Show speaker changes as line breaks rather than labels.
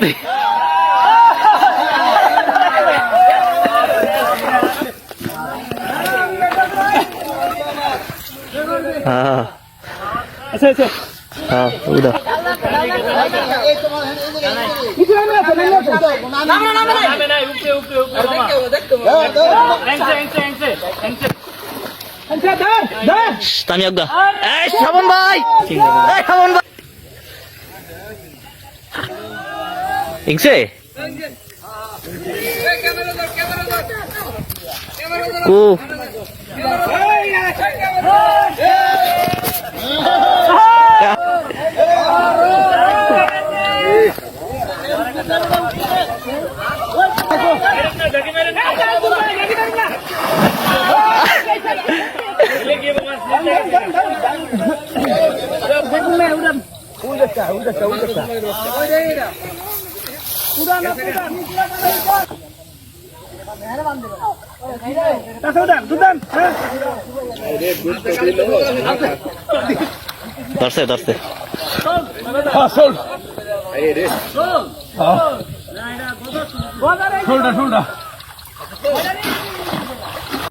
দে হ্যাঁ
আচ্ছা আচ্ছা
হ্যাঁ আমি একদা এই শ্রাবণ ভাই! এই শ্রাবণ ভাই! ইংসে কু
গাড়ি মেরে না গিয়ে মাছ
ধরছে ধরছে।
Shoulder shoulder